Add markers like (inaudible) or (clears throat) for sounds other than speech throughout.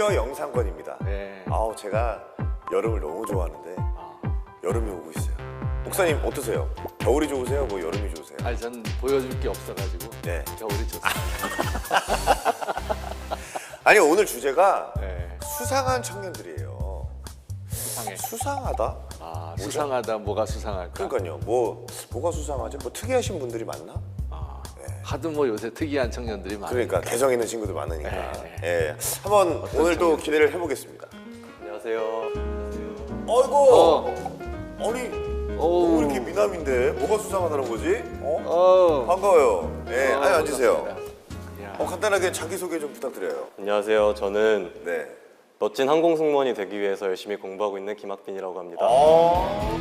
드디어 영상권입니다. 네. 아우 제가 여름을 너무 좋아하는데 아, 여름이 오고 있어요. 목사님 어떠세요? 겨울이 좋으세요? 뭐 여름이 좋으세요? 아니 전 보여줄 게 없어가지고 네. 겨울이 좋습니다. (laughs) 아니 오늘 주제가 네. 수상한 청년들이에요. 수상해. 수상하다? 아 수상하다 뭐가 수상할까? 그러니까요. 뭐 뭐가 수상하지? 뭐 특이하신 분들이 많나? 아, 네. 하도 뭐 요새 특이한 청년들이 많으니까. 그러니까 개성 있는 친구들 많으니까. 네, 예. 한번 오늘도 기대를 해보겠습니다. 안녕하세요. 어이구. 어, 아니 오, 너무 이렇게 미남인데 뭐가 수상하다는 거지? 어? 어, 반가워요. 예. 어, 아니 앉으세요. 반갑습니다. 어, 간단하게 자기 소개 좀 부탁드려요. 안녕하세요. 저는 네. 멋진 항공 승무원이 되기 위해서 열심히 공부하고 있는 김학빈이라고 합니다. 어.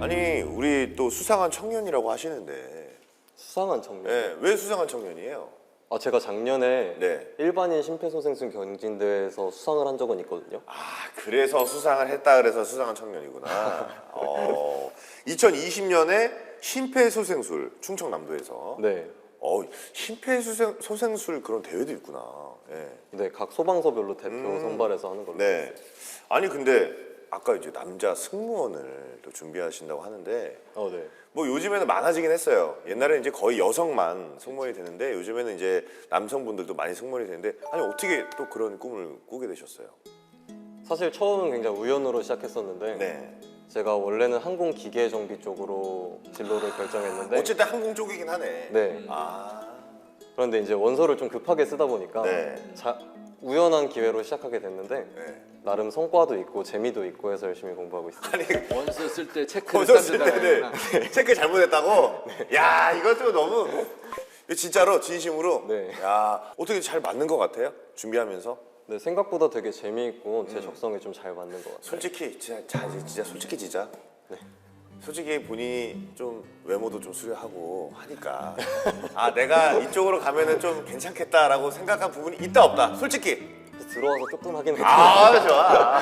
아니 우리 또 수상한 청년이라고 하시는데 수상한 청년. 예, 왜 수상한 청년이에요? 아 제가 작년에 네. 일반인 심폐소생술 경진대회에서 수상을 한 적은 있거든요. 아 그래서 수상을 했다 그래서 수상한 청년이구나. (laughs) 어, 2020년에 심폐소생술 충청남도에서 네. 어, 심폐소생술 그런 대회도 있구나. 예. 네, 각 소방서별로 대표 음. 선발해서 하는 걸로. 네. 아니 근데 아까 이제 남자 승무원을 또 준비하신다고 하는데 어, 네. 뭐 요즘에는 많아지긴 했어요. 옛날에는 이제 거의 여성만 승무원이 되는데 요즘에는 이제 남성분들도 많이 승무원이 되는데 아니 어떻게 또 그런 꿈을 꾸게 되셨어요? 사실 처음은 굉장히 우연으로 시작했었는데 네. 제가 원래는 항공 기계 정비 쪽으로 진로를 결정했는데 어쨌든 항공 쪽이긴 하네. 네. 아. 그런데 이제 원서를 좀 급하게 쓰다 보니까 네. 자, 우연한 기회로 시작하게 됐는데 네. 나름 성과도 있고 재미도 있고 해서 열심히 공부하고 있습니다. 아니 원서 쓸 때 체크를 건설 쓸딴 데다가 때는 해야구나. 체크 잘못했다고. 야 이것도 너무 이거 진짜로 진심으로. 네. 야 어떻게 잘 맞는 것 같아요? 준비하면서? 네, 생각보다 되게 재미있고 제 적성에 좀 잘 맞는 것 같아요. 솔직히 진짜 자, 진짜 솔직히 진짜. 네. 솔직히 본인이 좀 외모도 좀 수려하고 하니까 아 내가 이쪽으로 가면은 좀 괜찮겠다라고 생각한 부분이 있다 없다 솔직히 들어와서 조금 하긴 했는데. 아 좋아.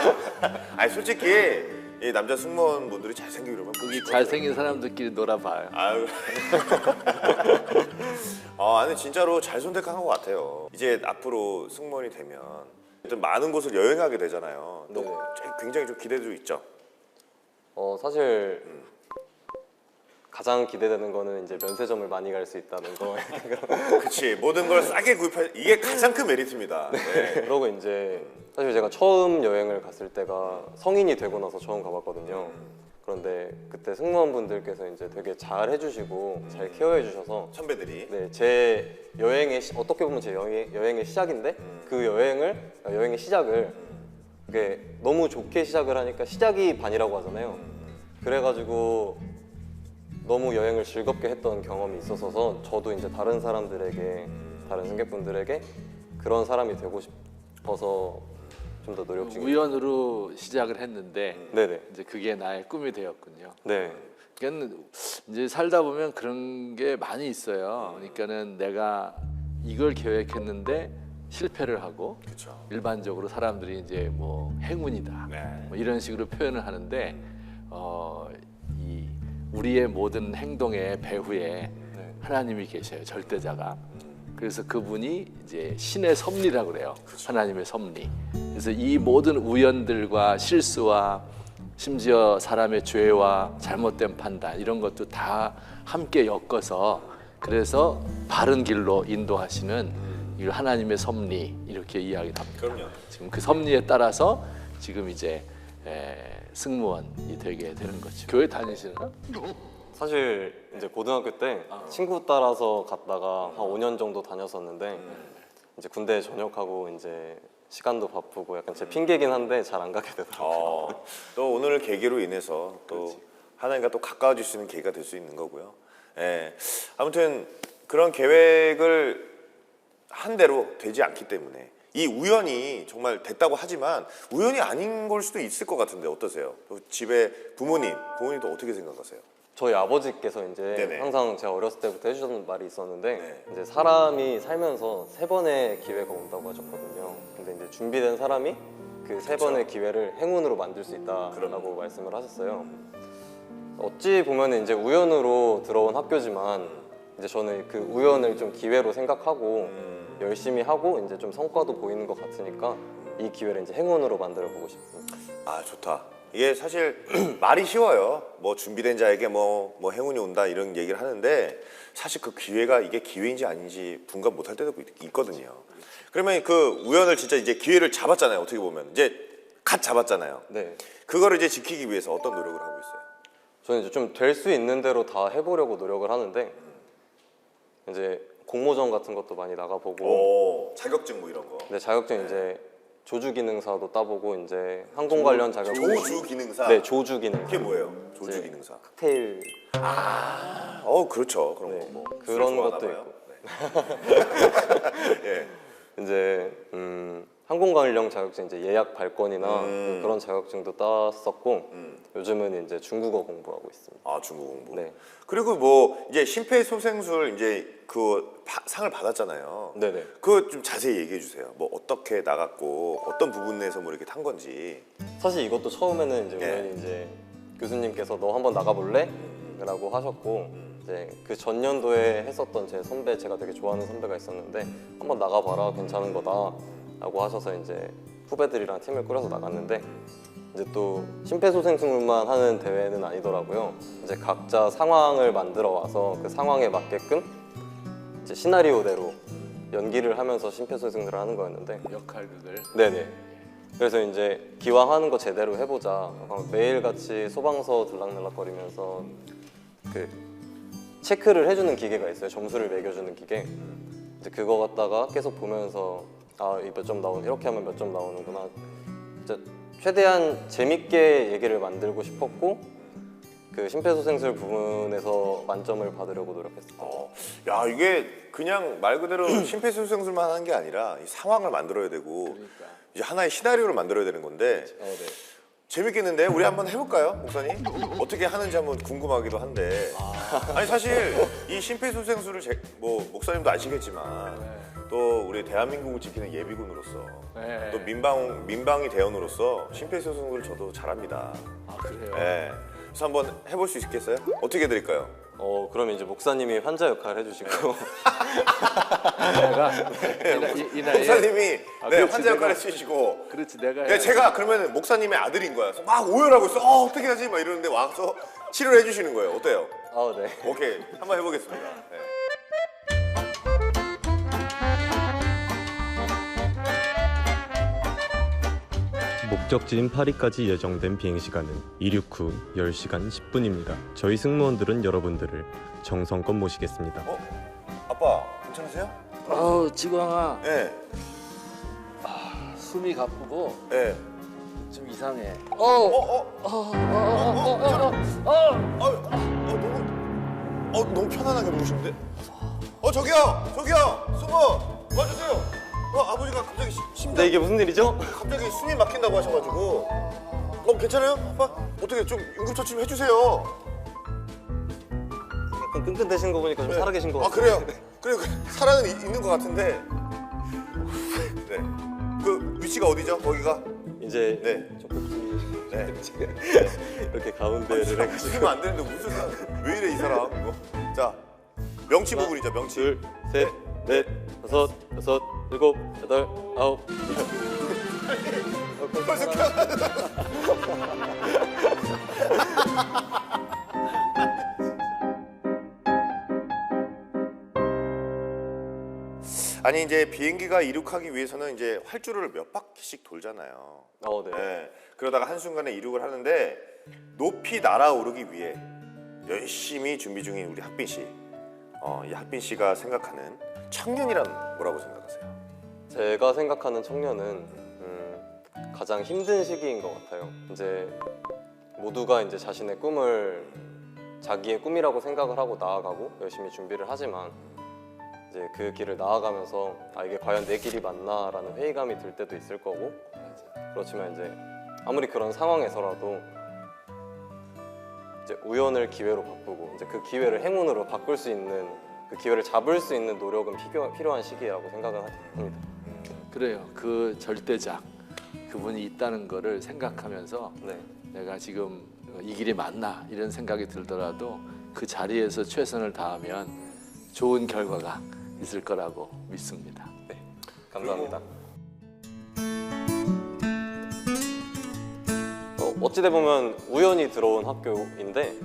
아니 솔직히 이 남자 승무원 분들이 잘생기고 이러면 거기 잘생긴 사람들끼리 놀아봐요. 아유. (laughs) 아 아니 진짜로 잘 선택한 것 같아요. 이제 앞으로 승무원이 되면 좀 많은 곳을 여행하게 되잖아요. 또 네. 굉장히 좀 기대도 있죠? 어, 사실 가장 기대되는 거는 이제 면세점을 많이 갈 수 있다는 거. (laughs) 그치. 모든 걸 싸게 구입할 이게 가장 큰 메리트입니다. 네. 그러고 이제 사실 제가 처음 여행을 갔을 때가 성인이 되고 나서 처음 가봤거든요. 그런데 그때 승무원분들께서 이제 되게 잘 해주시고 잘 케어해 주셔서 선배들이? 네, 제 여행의 시- 어떻게 보면 제 여행의, 여행의 시작인데 그 여행을 아, 여행의 시작을 그게 너무 좋게 시작을 하니까 시작이 반이라고 하잖아요. 그래가지고 너무 여행을 즐겁게 했던 경험이 있어서 저도 이제 다른 사람들에게 다른 승객분들에게 그런 사람이 되고 싶어서 좀 더 노력 중이에요. 우연으로 시작을 했는데 네네. 이제 그게 나의 꿈이 되었군요. 네. 그러니까 이제 살다 보면 그런 게 많이 있어요. 그러니까는 내가 이걸 계획했는데 실패를 하고 그렇죠. 일반적으로 사람들이 이제 뭐 행운이다 네. 뭐 이런 식으로 표현을 하는데 어, 이 우리의 모든 행동의 배후에 네. 하나님이 계셔요 절대자가 그래서 그분이 이제 신의 섭리라고 그래요 하나님의 섭리 그래서 이 모든 우연들과 실수와 심지어 사람의 죄와 잘못된 판단 이런 것도 다 함께 엮어서 그래서 바른 길로 인도하시는 이 하나님의 섭리 이렇게 이야기를 합니다. 그럼요. 지금 그 섭리에 따라서 지금 이제 에, 승무원이 되게 되는 거죠. 교회 다니시나? 사실 이제 고등학교 때 친구 따라서 갔다가 한 5년 정도 다녔었는데 이제 군대 전역하고 이제 시간도 바쁘고 약간 제 핑계긴 한데 잘 안 가게 되더라고요. 어, 또 오늘 계기로 인해서 또 하나님과 또 가까워질 수 있는 계기가 될 수 있는 거고요. 예. 아무튼 그런 계획을 한 대로 되지 않기 때문에 이 우연이 정말 됐다고 하지만 우연이 아닌 걸 수도 있을 것 같은데 어떠세요? 또 집에 부모님, 부모님도 어떻게 생각하세요? 저희 아버지께서 이제 네네. 항상 제가 어렸을 때부터 해주셨던 말이 있었는데 네. 이제 사람이 살면서 세 번의 기회가 온다고 하셨거든요. 근데 이제 준비된 사람이 그 세 번의 기회를 행운으로 만들 수 있다라고 그럼요. 말씀을 하셨어요. 어찌 보면 이제 우연으로 들어온 학교지만 이제 저는 그 우연을 좀 기회로 생각하고 음. 열심히 하고 이제 좀 성과도 보이는 것 같으니까 이 기회를 이제 행운으로 만들어 보고 싶습니다. 아 좋다. 이게 사실 (clears throat) 말이 쉬워요. 뭐 준비된 자에게 뭐, 뭐 행운이 온다 이런 얘기를 하는데 사실 그 기회가 이게 기회인지 아닌지 분간 못할 때도 있- 있거든요. 그러면 그 우연을 진짜 이제 기회를 잡았잖아요. 어떻게 보면 이제 갓 잡았잖아요. 네. 그거를 이제 지키기 위해서 어떤 노력을 하고 있어요? 저는 이제 좀 될 수 있는 대로 다 해보려고 노력을 하는데 이제 공모전 같은 것도 많이 나가보고 오 자격증 뭐 이런 거. 네, 자격증 이제 조주 기능사도 따보고 이제 항공 관련 자격증 조주 기능사. 네 조주 기능사 그게 뭐예요? 조주 기능사. 칵테일 어 그렇죠. 그런 네, 거 뭐. 그런 좋아하나 것도 봐요. 있고 네. (laughs) 예. 이제 음, 항공 관련 자격증 이제 예약 발권이나 음. 그런 자격증도 땄었고 음. 요즘은 이제 중국어 공부하고 있습니다. 아 중국 공부. 네. 그리고 뭐 이제 심폐소생술 이제 그 바- 상을 받았잖아요. 네네. 그거 좀 자세히 얘기해 주세요. 뭐 어떻게 나갔고 어떤 부분에서 뭐 이렇게 탄 건지. 사실 이것도 처음에는 이제 네. 우연히 이제 교수님께서 너 한번 나가볼래? 라고 하셨고 이제 그 전년도에 했었던 제 선배 제가 되게 좋아하는 선배가 있었는데 한번 나가봐라 괜찮은 거다 라고 하셔서 이제 후배들이랑 팀을 꾸려서 나갔는데 이제 또 심폐소생술만 하는 대회는 아니더라고요 이제 각자 상황을 만들어 와서 그 상황에 맞게끔 이제 시나리오대로 연기를 하면서 심폐소생술을 하는 거였는데 역할극을 네네. 그래서 이제 기왕 하는 거 제대로 해보자. 매일 같이 소방서 들락날락거리면서 그 체크를 해주는 기계가 있어요. 점수를 매겨주는 기계. 이제 그거 갖다가 계속 보면서 아, 이 몇 점 나오는 이렇게 하면 몇 점 나오는구나. 이제 최대한 재밌게 얘기를 만들고 싶었고 그 심폐소생술 부분에서 만점을 받으려고 노력했어요. 어, 야 이게 그냥 말 그대로 (clears throat) 심폐소생술만 하는 게 아니라 이 상황을 만들어야 되고 그러니까 이제 하나의 시나리오를 만들어야 되는 건데 어, 네. 재밌겠는데 우리 한번 해볼까요, 목사님? 어떻게 하는지 한번 궁금하기도 한데. 아 니 사실 이 심폐소생술을 제, 뭐 목사님도 아시겠지만 또 우리 대한민국을 지키는 예비군으로서 네. 또 민방 민방위 대원으로서 심폐소생술을 저도 잘합니다. 아 그래요. 네. 그래서 한번 해볼 수 있겠어요? 어떻게 해드릴까요? 어, 그러면 이제 목사님이 환자 역할 해주시고 내가 이, 이, 이 나이에 목사님이 아, 네, 그렇지, 환자 역할을 내가- 해주시고 그렇지 내가 네, 해야지. 제가 그러면 목사님의 아들인 거야. 그래서 막 오열하고 있어. 어, 어떻게 하지? 막 이러는데 와서 치료를 해주시는 거예요. 어때요? 아, 네. 오케이, 한번 해보겠습니다. 네. 목적지인 파리까지 예정된 비행시간은 이륙 후 10시간 10분입니다. 저희 승무원들은 여러분들을 정성껏 모시겠습니다. 어, 아빠 괜찮으세요? 어우 지광아 네, 숨이 가쁘고 네. 좀 이상해. 어, 어, 어, 어, 어, 어, 너무, 어, 너무 편안하게 누우시는데? 어, 저기요, 저기요, 승무, 와주세요. 어, 아버지가 갑자기 시- 심장, 네, 이게 무슨 일이죠? 갑자기 숨이 막힌다고 하셔가지고, 어, 괜찮아요, 아빠? 어떻게 좀 응급처치 좀 해주세요. 약간 끈끈대신 거 보니까 좀 네. 살아계신 것아 같아요. 그래요? (laughs) 그래 그 살아는 이- 있는 것 같은데. 네. 그 위치가 어디죠? 거기가? 이제 네. 네. (laughs) 이렇게 가운데를 해가지고 웃으면 안 되는데 사람 왜 이래 이 사람 이거. 자 명치 부분이죠 명치. 둘, 셋, 넷, 다섯, 여섯, 일곱, 여덟, 아홉. 벌써 (laughs) 편. 아니 이제 비행기가 이륙하기 위해서는 이제 활주로를 몇 바퀴씩 돌잖아요. 어, 네. 네. 그러다가 한 순간에 이륙을 하는데 높이 날아오르기 위해 열심히 준비 중인 우리 학빈 씨. 어, 이 학빈 씨가 생각하는 청년이란 뭐라고 생각하세요? 제가 생각하는 청년은 음, 가장 힘든 시기인 것 같아요. 이제 모두가 이제 자신의 꿈을 자기의 꿈이라고 생각을 하고 나아가고 열심히 준비를 하지만 이제 그 길을 나아가면서 아 이게 과연 내 길이 맞나라는 회의감이 들 때도 있을 거고 그렇지만 이제 아무리 그런 상황에서라도 이제 우연을 기회로 바꾸고 이제 그 기회를 행운으로 바꿀 수 있는 그 기회를 잡을 수 있는 노력은 필요, 필요한 시기라고 생각을 합니다. 그래요. 그 절대작 그분이 있다는 거를 생각하면서 네. 내가 지금 이 길이 맞나 이런 생각이 들더라도 그 자리에서 최선을 다하면 좋은 결과가 있을 거라고 믿습니다. 네, 감사합니다. 어, 어찌돼 보면 우연히 들어온 학교인데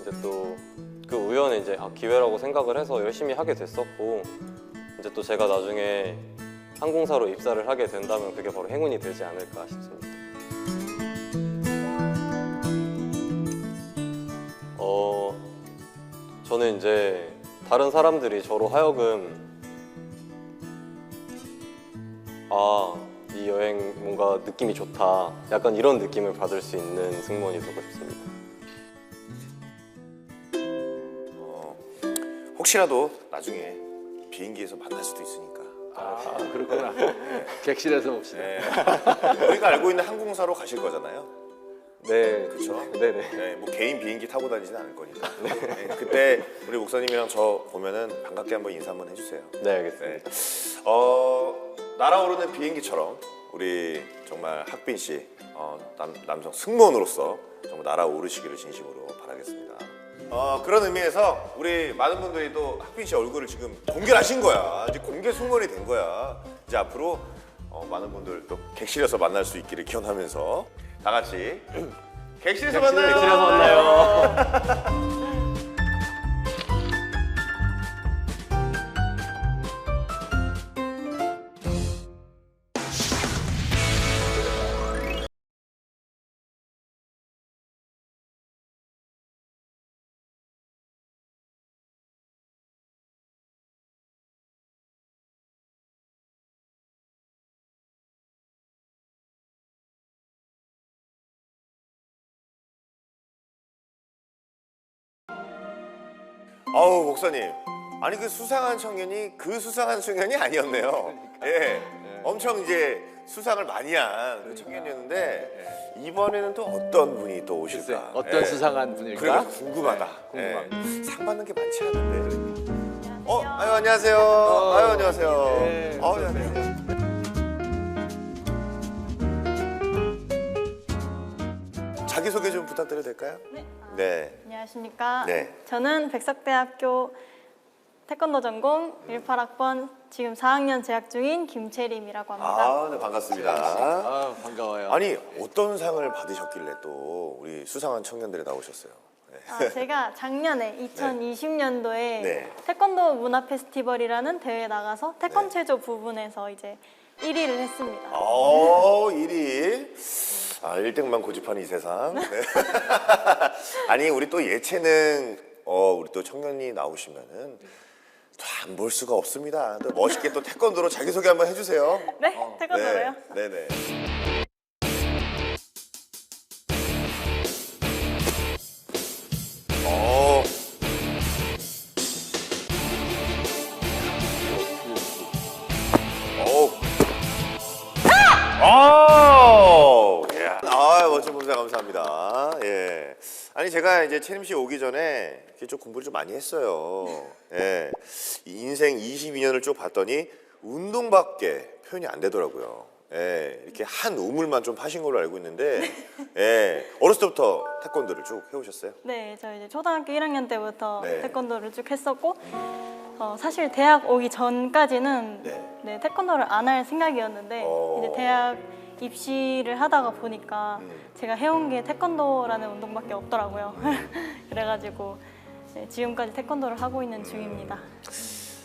이제 또 그 우연에 이제 아, 기회라고 생각을 해서 열심히 하게 됐었고 이제 또 제가 나중에 항공사로 입사를 하게 된다면 그게 바로 행운이 되지 않을까 싶습니다. 어, 저는 이제 다른 사람들이 저로 하여금 아, 이 여행 뭔가 느낌이 좋다. 약간 이런 느낌을 받을 수 있는 승무원이 되고 싶습니다. 혹시라도 나중에 비행기에서 만날 수도 있으니까. 아, 그렇구나. (laughs) 객실에서 봅시다. 네. 우리가 알고 있는 항공사로 가실 거잖아요. 네, 그쵸? 네네. 네, 뭐 개인 비행기 타고 다니지는 않을 거니까. (laughs) 네, 그때 우리 목사님이랑 저 보면은 반갑게 한번 인사 한번 해주세요. 네, 알겠습니다. 네. 어, 날아오르는 비행기처럼 우리 정말 학빈 씨, 어, 남, 남성 승무원으로서 정말 날아오르시기를 진심으로 바라겠습니다. 어, 그런 의미에서 우리 많은 분들이 또 학빈 씨 얼굴을 지금 공개하신 거야. 이제 공개 승무원이 된 거야. 이제 앞으로 어, 많은 분들 또 객실에서 만날 수 있기를 기원하면서 다 같이 (clears throat) 객실에서 만나요. 객실에서 만나요. (laughs) 아우 목사님 아니 그 수상한 청년이 그 수상한 청년이 아니었네요 예 엄청 이제 수상을 많이 한 그 청년이었는데 이번에는 또 어떤 분이 또 오실까 어떤 예. 수상한 분일까? 그러니까 궁금하다 네, 궁금합니다. 예. 상 받는 게 많지 않은데 어 아유 안녕하세요 아유 안녕하세요 네, 어, 어서 오세요. 안녕하세요 자기 소개 좀 부탁드려도 될까요? 네. 네. 안녕하십니까. 네. 저는 백석대학교 태권도 전공 18학번 지금 4학년 재학 중인 김채림이라고 합니다. 아, 네, 반갑습니다. 아, 반가워요. 아니, 어떤 상을 받으셨길래 또 우리 수상한 청년들이 나오셨어요? 네. 아, 제가 작년에 (laughs) 2020년도에 네. 태권도 문화 페스티벌이라는 대회에 나가서 태권 체조 부분에서 이제 1위를 했습니다. 어, 1위. 아, 1등만 고집하는 이 세상. 네. (laughs) 아니, 우리 또 예체능, 어, 우리 또 청년이 나오시면은 또안볼 수가 없습니다. 또 멋있게 또 태권도로 자기소개 한번 해주세요. 네, 태권도로요. 네, 네. 어. 아니 제가 이제 채림 씨 오기 전에 좀 공부를 좀 많이 했어요. 예. 이 인생 22년을 쭉 봤더니 운동밖에 표현이 안 되더라고요. 예. 이렇게 한 우물만 좀 파신 걸로 알고 있는데 (laughs) 예. 어렸을 때부터 태권도를 쭉 해오셨어요? 네, 저 이제 초등학교 1학년 때부터 네. 태권도를 쭉 했었고 어, 사실 대학 오기 전까지는 네. 네, 태권도를 안 할 생각이었는데 어. 이제 대학 입시를 하다가 보니까 음. 제가 해온 게 태권도라는 운동밖에 없더라고요. (laughs) 그래가지고 네, 지금까지 태권도를 하고 있는 중입니다.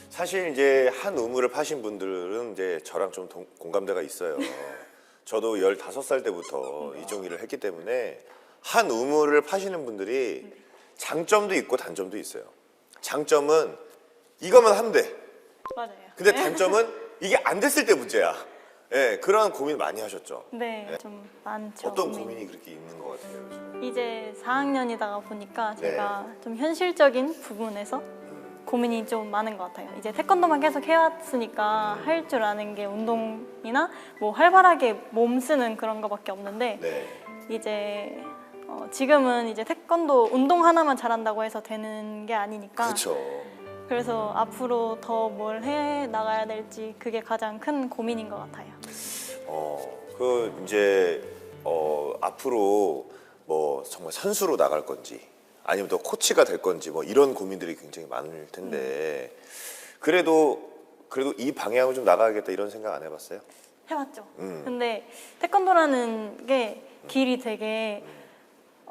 사실 이제 한 우물을 파신 분들은 이제 저랑 좀 동- 공감대가 있어요. (laughs) 저도 15살 때부터 이종일을 했기 때문에 한 우물을 파시는 분들이 장점도 있고 단점도 있어요. 장점은 이것만 하면 돼. 맞아요. 근데 단점은 이게 안 됐을 때 문제야. 예, 그런 고민 많이 하셨죠. 네, 좀 많죠. 어떤 고민이. 그렇게 있는 것 같아요, 요즘. 이제 4학년이다가 보니까 네. 제가 좀 현실적인 부분에서 고민이 좀 많은 것 같아요. 이제 태권도만 계속 해왔으니까 할 줄 아는 게 운동이나 뭐 활발하게 몸 쓰는 그런 거밖에 없는데 네. 이제 어, 지금은 이제 태권도 운동 하나만 잘한다고 해서 되는 게 아니니까 그렇죠. 그래서 앞으로 더 뭘 해 나가야 될지 그게 가장 큰 고민인 것 같아요. 어, 그 이제 어, 앞으로 뭐 정말 선수로 나갈 건지 아니면 또 코치가 될 건지 뭐 이런 고민들이 굉장히 많을 텐데 그래도 그래도 이 방향을 좀 나가야겠다 이런 생각 안 해봤어요? 해봤죠. 음. 근데 태권도라는 게 길이 되게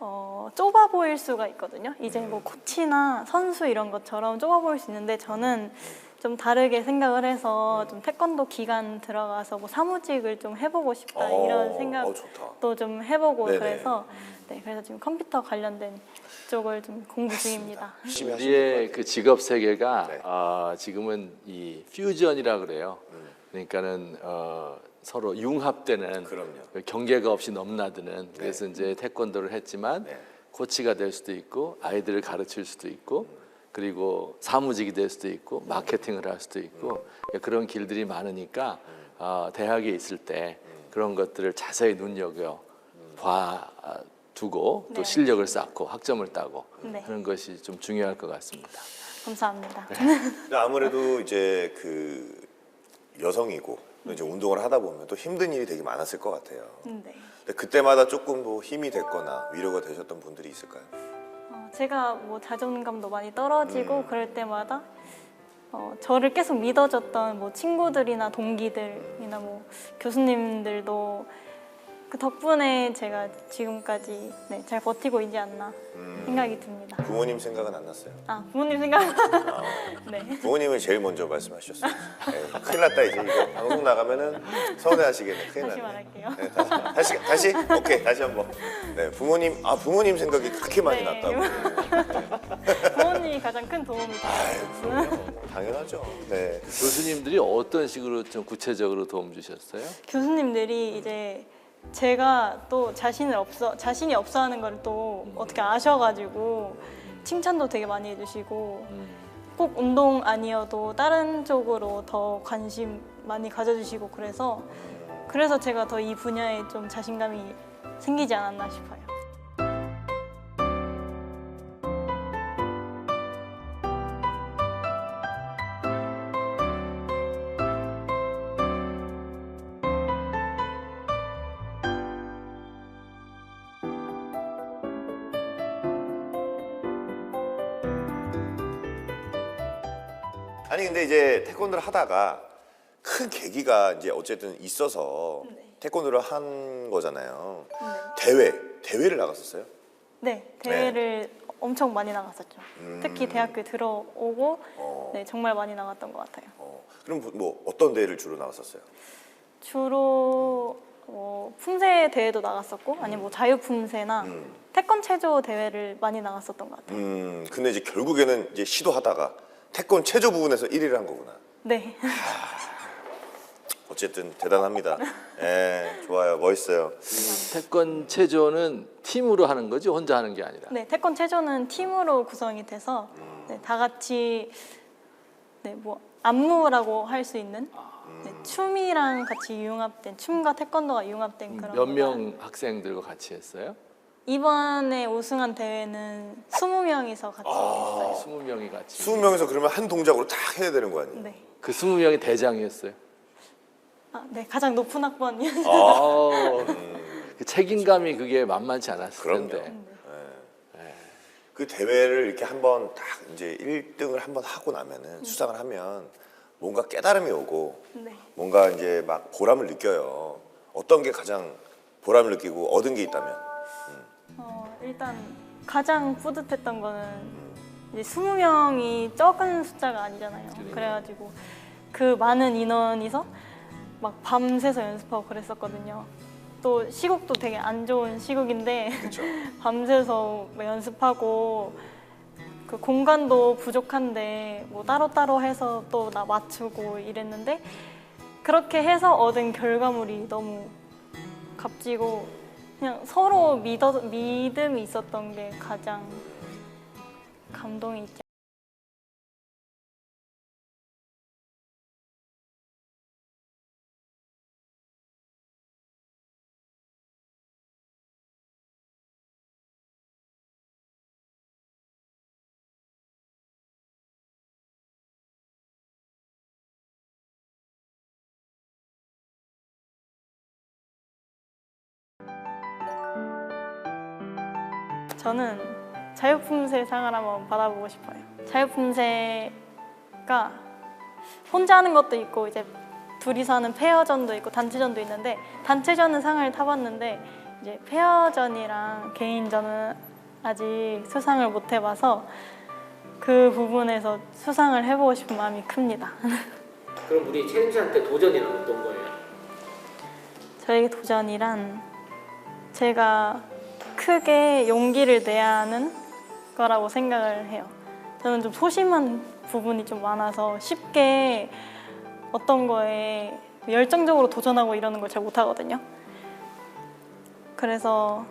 어, 좁아 보일 수가 있거든요. 이제 뭐 코치나 선수 이런 것처럼 좁아 보일 수 있는데 저는 좀 다르게 생각을 해서 좀 태권도 기간 들어가서 뭐 사무직을 좀 해보고 싶다 어, 이런 생각도 어. 좀 해보고 네네. 그래서 네 그래서 지금 컴퓨터 관련된 쪽을 좀 공부 중입니다. 우리의 그 직업 세계가 네. 아, 지금은 이 퓨전이라 그래요. 음. 그러니까는 어, 서로 융합되는 그럼요. 그 경계가 없이 넘나드는 그래서 이제 태권도를 했지만 네. 코치가 될 수도 있고 아이들을 가르칠 수도 있고 그리고 사무직이 될 수도 있고 마케팅을 할 수도 있고 그런 길들이 많으니까 어, 대학에 있을 때 그런 것들을 자세히 눈여겨 봐 두고 또 네. 실력을 쌓고 학점을 따고 네. 하는 것이 좀 중요할 것 같습니다. 감사합니다. 근데 아무래도 이제 그 여성이고 또 이제 운동을 하다 보면 또 힘든 일이 되게 많았을 것 같아요. 네. 근데 그때마다 조금 뭐 힘이 됐거나 위로가 되셨던 분들이 있을까요? 어, 제가 뭐 자존감도 많이 떨어지고 음. 그럴 때마다 어, 저를 계속 믿어줬던 뭐 친구들이나 동기들이나 뭐 교수님들도 그 덕분에 제가 지금까지 네, 잘 버티고 있지 않나 음. 생각이 듭니다. 부모님 생각은 안 났어요? 아 부모님 생각 (laughs) 네. 부모님을 제일 먼저 말씀하셨어요. 네, 큰일 났다 이제 이거 방송 나가면은 서운해하시겠네. 큰일 다시 났네. 말할게요. 네, 다시, 다시 다시 오케이 다시 한번. 네 부모님 아 부모님 생각이 그렇게 많이 네. 났다고. (laughs) 부모님이 가장 큰 도움이 돼요. 당연하죠. 네. 교수님들이 어떤 식으로 좀 구체적으로 도움 주셨어요? 교수님들이 이제 제가 또 자신을 없어 자신이 없어하는 걸 또 어떻게 아셔가지고 칭찬도 되게 많이 해주시고 음. 꼭 운동 아니어도 다른 쪽으로 더 관심 많이 가져주시고 그래서 그래서 제가 더 이 분야에 좀 자신감이 생기지 않았나 싶어요. 근데 이제 태권도를 하다가 큰 계기가 이제 어쨌든 있어서 네. 태권도를 한 거잖아요. 네, 대회 대회를 나갔었어요? 네 대회를 엄청 많이 나갔었죠. 음. 특히 대학교에 들어오고 어. 네 정말 많이 나갔던 것 같아요. 어, 그럼 뭐 어떤 대회를 주로 나갔었어요? 주로 뭐 품새 대회도 나갔었고 아니면 뭐 자유품새나 음. 태권 체조 대회를 많이 나갔었던 것 같아요. 음, 근데 이제 결국에는 이제 시도하다가 태권 체조 부분에서 1위를 한 거구나. 네. 어쨌든 대단합니다. 예, 좋아요, 멋있어요. 태권 체조는 팀으로 하는 거지 혼자 하는 게 아니라. 네, 태권 체조는 팀으로 구성이 돼서 네, 다 같이 네, 뭐 안무라고 할 수 있는 네, 춤이랑 같이 융합된 춤과 태권도가 융합된 그런 몇. 명 학생들과 같이 했어요? 이번에 우승한 대회는 20명이서 같이 했어요. 20명이 같이. 20명에서 그러면 한 동작으로 딱 해야 되는 거 아니에요? 네. 그 20명이 대장이었어요. 아, 네, 가장 높은 학번이었어요. 아, 그 책임감이 그게 만만치 않았을 그럼요. 텐데. 그 대회를 이렇게 한번 딱 이제 1등을 한번 하고 나면은 수상을 하면 뭔가 깨달음이 오고 네. 뭔가 이제 막 보람을 느껴요. 어떤 게 가장 보람을 느끼고 얻은 게 있다면? 어, 일단 가장 뿌듯했던 거는 이제 20명이 적은 숫자가 아니잖아요. 그러니까. 그래가지고 그 많은 인원이서 막 밤새서 연습하고 그랬었거든요. 또 시국도 되게 안 좋은 시국인데. (laughs) 밤새서 막 연습하고 그 공간도 부족한데 뭐 따로따로 해서 또 나 맞추고 이랬는데 그렇게 해서 얻은 결과물이 너무 값지고 그냥 서로 믿어, 믿음이 있었던 게 가장 감동이 있지 저는 자유품새 상을 한번 받아보고 싶어요. 자유품새가 혼자 하는 것도 있고 이제 둘이서 하는 페어전도 있고 단체전도 있는데 단체전은 상을 타봤는데 이제 페어전이랑 개인전은 아직 수상을 못 해봐서 그 부분에서 수상을 해보고 싶은 마음이 큽니다. (laughs) 그럼 우리 채림 씨한테 도전이란 어떤 거예요? 저에게 도전이란 제가 크게 용기를 내야 하는 거라고 생각을 해요. 저는 좀 소심한 부분이 좀 많아서 쉽게 어떤 거에 열정적으로 도전하고 이러는 걸 잘 못하거든요. 그래서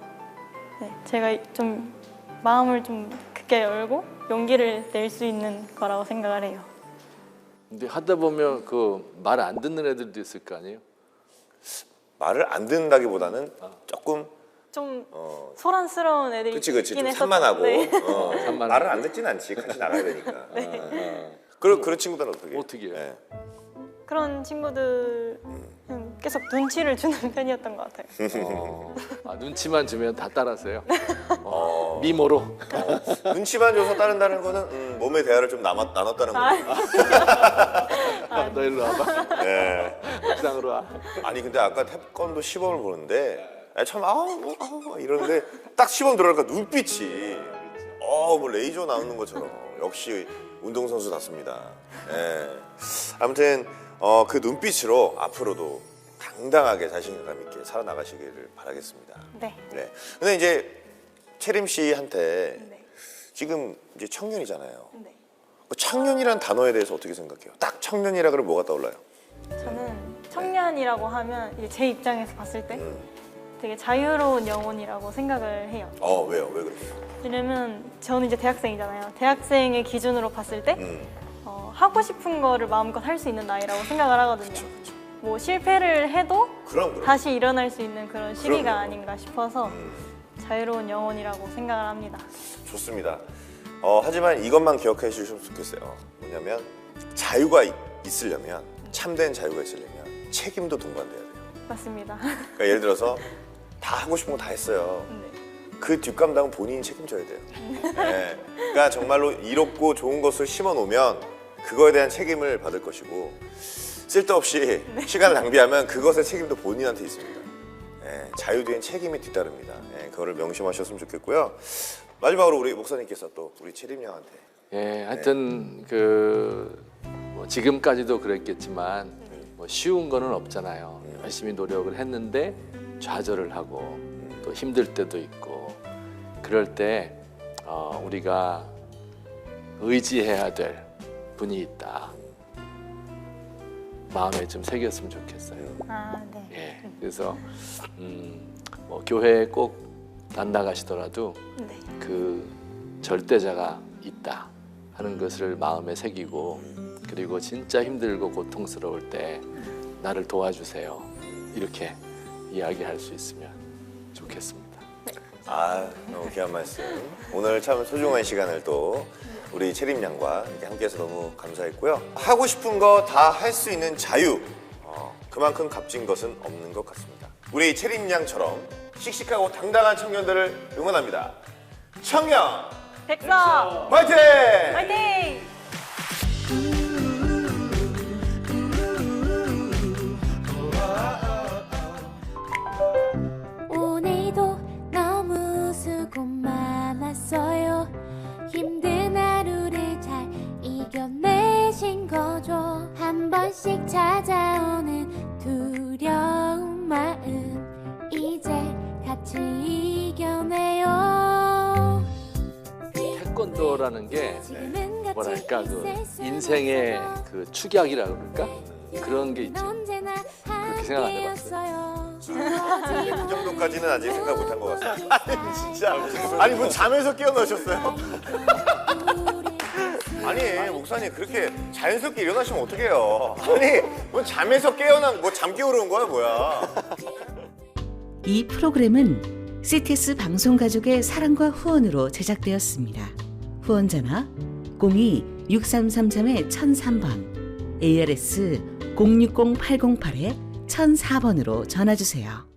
네, 제가 좀 마음을 좀 크게 열고 용기를 낼 수 있는 거라고 생각을 해요. 근데 하다 보면 그 말 안 듣는 애들도 있을 거 아니에요? 말을 안 듣는다기보다는 조금 좀 어 소란스러운 애들이 그치 그치 좀 있긴 산만하고 했었는데 어, (laughs) 산만하고. 말을 안 듣진 않지 같이 나가야 되니까. (laughs) 어, 어. 그런 그런 친구들은 어떻게? 어떻게 해요? 예. 그런 친구들은 계속 눈치를 주는 (laughs) 편이었던 것 같아요. 어. 아, 눈치만 주면 다 따라서요. 어, 미모로. 눈치만 줘서 따른다는 거는 음, 몸의 대화를 좀 남았, 나눴다는 아. 거죠. 너 일로 와봐. 예. 옥상으로 와. 아니 근데 아까 태권도 시범을 보는데 아, 참 아우 아우 이러는데 딱 시범 들어가니까 눈빛이 어뭐 레이저 나오는 것처럼 역시 운동선수답습니다. 예. 아무튼 어, 그 눈빛으로 앞으로도 당당하게 자신감 있게 살아나가시기를 바라겠습니다. 네. 네. 근데 이제 채림 씨한테 네. 지금 이제 청년이잖아요. 네. 그 청년이란 단어에 대해서 어떻게 생각해요? 딱 청년이라 그러면 뭐가 떠올라요? 저는 청년이라고 하면 이제 제 입장에서 봤을 때 음. 되게 자유로운 영혼이라고 생각을 해요. 어 왜요? 왜 그래요? 왜냐면 저는 이제 대학생이잖아요. 대학생의 기준으로 봤을 때 음. 어, 하고 싶은 거를 마음껏 할 수 있는 나이라고 생각을 하거든요. 뭐 실패를 해도 그럼 그럼. 다시 일어날 수 있는 그런 시기가 그럼요. 아닌가 싶어서 음. 자유로운 영혼이라고 생각을 합니다. 좋습니다. 어, 하지만 이것만 기억해 주셨으면 좋겠어요. 뭐냐면 자유가 이- 있으려면 참된 자유가 있으려면 책임도 동반돼야 돼요. 맞습니다. 그러니까 예를 들어서 (laughs) 다 하고 싶은 거 다 했어요. 네. 그 뒷감당은 본인이 책임져야 돼요. 네. 그러니까 정말로 이롭고 좋은 것을 심어 놓으면 그거에 대한 책임을 받을 것이고 쓸데없이 시간을 낭비하면 그것의 책임도 본인한테 있습니다. 네. 자유 뒤엔 책임이 뒤따릅니다. 네. 그거를 명심하셨으면 좋겠고요. 마지막으로 우리 목사님께서 또 우리 채림 양한테 예, 하여튼 그 뭐 지금까지도 그랬겠지만 뭐 쉬운 거는 없잖아요. 열심히 노력을 했는데 좌절을 하고 또 힘들 때도 있고 그럴 때 어, 우리가 의지해야 될 분이 있다. 마음에 좀 새겼으면 좋겠어요. 아, 네. 예, 그래서 음, 뭐 교회에 꼭 안 나가시더라도 네. 그 절대자가 있다 하는 것을 마음에 새기고 그리고 진짜 힘들고 고통스러울 때 나를 도와주세요 이렇게 이야기할 수 있으면 좋겠습니다. 아 너무 귀한 말씀. 오늘 참 소중한 시간을 또 우리 채림 양과 이렇게 함께해서 너무 감사했고요. 하고 싶은 거 다 할 수 있는 자유. 어, 그만큼 값진 것은 없는 것 같습니다. 우리 채림 양처럼 씩씩하고 당당한 청년들을 응원합니다. 청년 백서 화이팅! 화이팅! 태권도라는 게 뭐랄까 그 인생의 그 축약이라 그럴까 그런 게 있죠. 그렇게 생각 안 해봤어요. 그 정도까지는 아직 생각 못한 것 같습니다. (laughs) 아니 진짜 아니 뭐 잠에서 깨어나셨어요? (laughs) 아니 목사님 그렇게 자연스럽게 일어나시면 어떡해요? 아니 뭐 잠에서 깨어난 뭐 잠 깨우는 거야 뭐야? 이 프로그램은 CTS 방송가족의 사랑과 후원으로 제작되었습니다. 후원 전화 02-6333-1003번 ARS 060-808-1004번으로 전화 주세요.